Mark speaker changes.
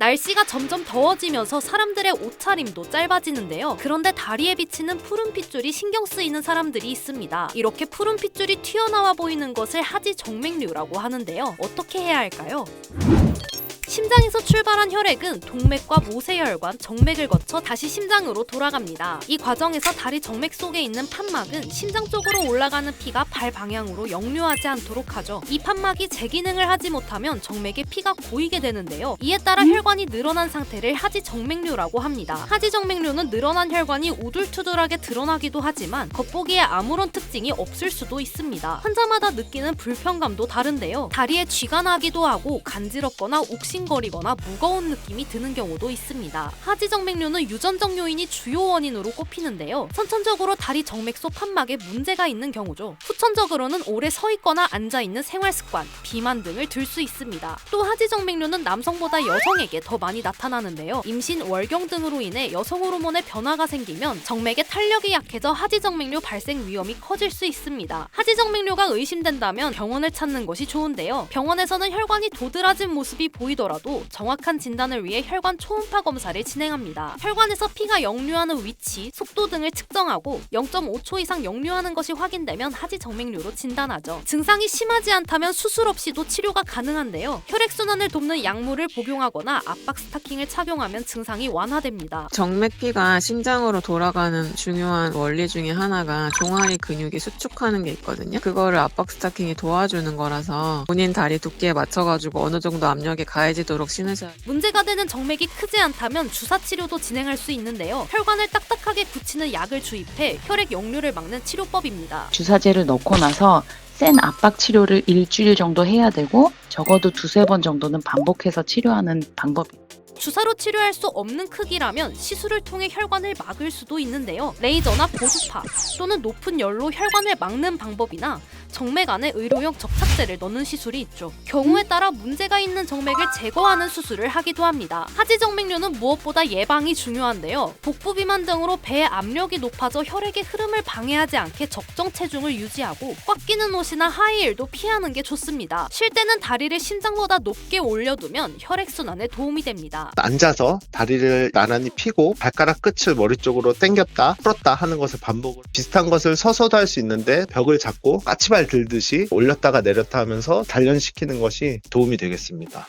Speaker 1: 날씨가 점점 더워지면서 사람들의 옷차림도 짧아지는데요. 그런데 다리에 비치는 푸른 핏줄이 신경 쓰이는 사람들이 있습니다. 이렇게 푸른 핏줄이 튀어나와 보이는 것을 하지 정맥류라고 하는데요. 어떻게 해야 할까요? 심장에서 출발한 혈액은 동맥과 모세혈관, 정맥을 거쳐 다시 심장으로 돌아갑니다. 이 과정에서 다리 정맥 속에 있는 판막은 심장 쪽으로 올라가는 피가 발 방향으로 역류하지 않도록 하죠. 이 판막이 제 기능을 하지 못하면 정맥에 피가 고이게 되는데요. 이에 따라 혈관이 늘어난 상태를 하지 정맥류라고 합니다. 하지 정맥류는 늘어난 혈관이 우둘투둘하게 드러나기도 하지만 겉보기에 아무런 특징이 없을 수도 있습니다. 환자마다 느끼는 불편감도 다른데요. 다리에 쥐가 나기도 하고 간지럽거나 욱신 거리거나 무거운 느낌이 드는 경우도 있습니다. 하지 정맥류는 유전적 요인이 주요 원인으로 꼽히는데요. 선천적으로 다리 정맥 속 판막에 문제가 있는 경우죠. 후천적으로는 오래 서 있거나 앉아 있는 생활 습관, 비만 등을 들 수 있습니다. 또 하지 정맥류는 남성보다 여성에게 더 많이 나타나는데요. 임신, 월경 등으로 인해 여성 호르몬의 변화가 생기면 정맥의 탄력이 약해져 하지 정맥류 발생 위험이 커질 수 있습니다. 하지 정맥류가 의심된다면 병원을 찾는 것이 좋은데요. 병원에서는 혈관이 도드라진 모습이 보이더라도 정확한 진단을 위해 혈관 초음파 검사를 진행합니다. 혈관에서 피가 역류하는 위치, 속도 등을 측정하고 0.5초 이상 역류하는 것이 확인되면 하지 정맥류로 진단하죠. 증상이 심하지 않다면 수술 없이도 치료가 가능한데요. 혈액순환을 돕는 약물을 복용하거나 압박 스타킹을 착용하면 증상이 완화됩니다.
Speaker 2: 정맥피가 심장으로 돌아가는 중요한 원리 중에 하나가 종아리 근육이 수축하는 게 있거든요. 그거를 압박 스타킹이 도와주는 거라서 본인 다리 두께에 맞춰가지고 어느 정도 압력이 가해지 도록 신으셔야
Speaker 1: 문제가 되는 정맥이 크지 않다면 주사 치료도 진행할 수 있는데요. 혈관을 딱딱하게 굳히는 약을 주입해 혈액 역류를 막는 치료법입니다.
Speaker 3: 주사제를 넣고 나서 센 압박 치료를 일주일 정도 해야 되고 적어도 두세 번 정도는 반복해서 치료하는 방법이
Speaker 1: 주사로 치료할 수 없는 크기라면 시술을 통해 혈관을 막을 수도 있는데요. 레이저나 보조파 또는 높은 열로 혈관을 막는 방법이나 정맥 안에 의료용 접착제를 넣는 시술이 있죠. 경우에 따라 문제가 있는 정맥을 제거하는 수술을 하기도 합니다. 하지 정맥류는 무엇보다 예방이 중요한데요. 복부 비만 등으로 배의 압력이 높아져 혈액의 흐름을 방해하지 않게 적정 체중을 유지하고 꽉 끼는 옷이나 하이힐도 피하는 게 좋습니다. 쉴 때는 다리를 심장보다 높게 올려두면 혈액 순환에 도움이 됩니다.
Speaker 4: 앉아서 다리를 나란히 펴고 발가락 끝을 머리 쪽으로 당겼다 풀었다 하는 것을 반복을 비슷한 것을 서서도 할 수 있는데 벽을 잡고 까치 발 들듯이 올렸다가 내렸다 하면서 단련시키는 것이 도움이 되겠습니다.